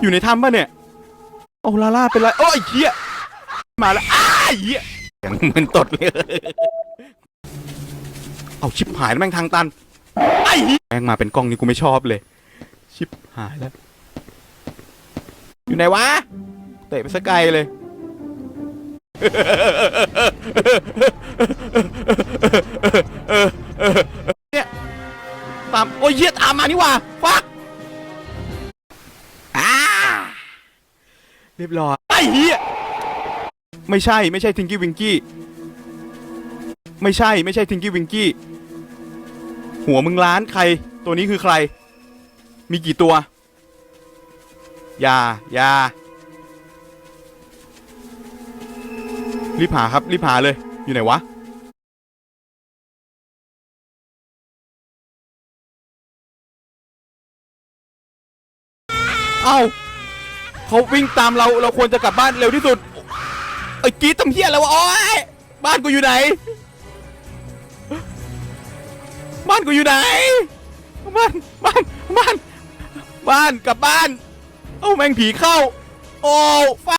อยู่ในถ้ำป่ะเนี่ย โอ้ลาล่าเป็นไร โอ้ยเหี้ย มาแล้วอ้ายเหี้ยอย่างเหมือนตดเลย เอาชิบหายแล้วแม่งทางตัน ไอ้เหี้ยแม่งมาเป็นกล้องนี่กูไม่ชอบเลย ชิบหายแล้ว อยู่ไหนวะ เตะไปสกไกลเลย เนี่ย ตาม โอ้ยเหี้ยตามมานี่ว่าฟัก เรียบร้อยไอ้เหี้ยไม่ใช่ไม่ใช่ทิงกี้วิงกี้ไม่ใช่ไม่ใช่ทิงกี้วิงกี้หัวมึงล้านใคร ตัวนี้คือใคร มีกี่ตัว อย่าอย่ารีบหาครับ รีบหาเลย อยู่ไหนวะเอ้า เขาวิ่งตามเราเราควรจะกลับบ้านเร็วที่สุดไอ้กรีดตำเฮียแล้ววะโอ้ยบ้านกูอยู่ไหน บ้านกูอยู่ไหน บ้านบ้านบ้านบ้านกลับบ้าน เอ้าแม่งผีเข้า โอ้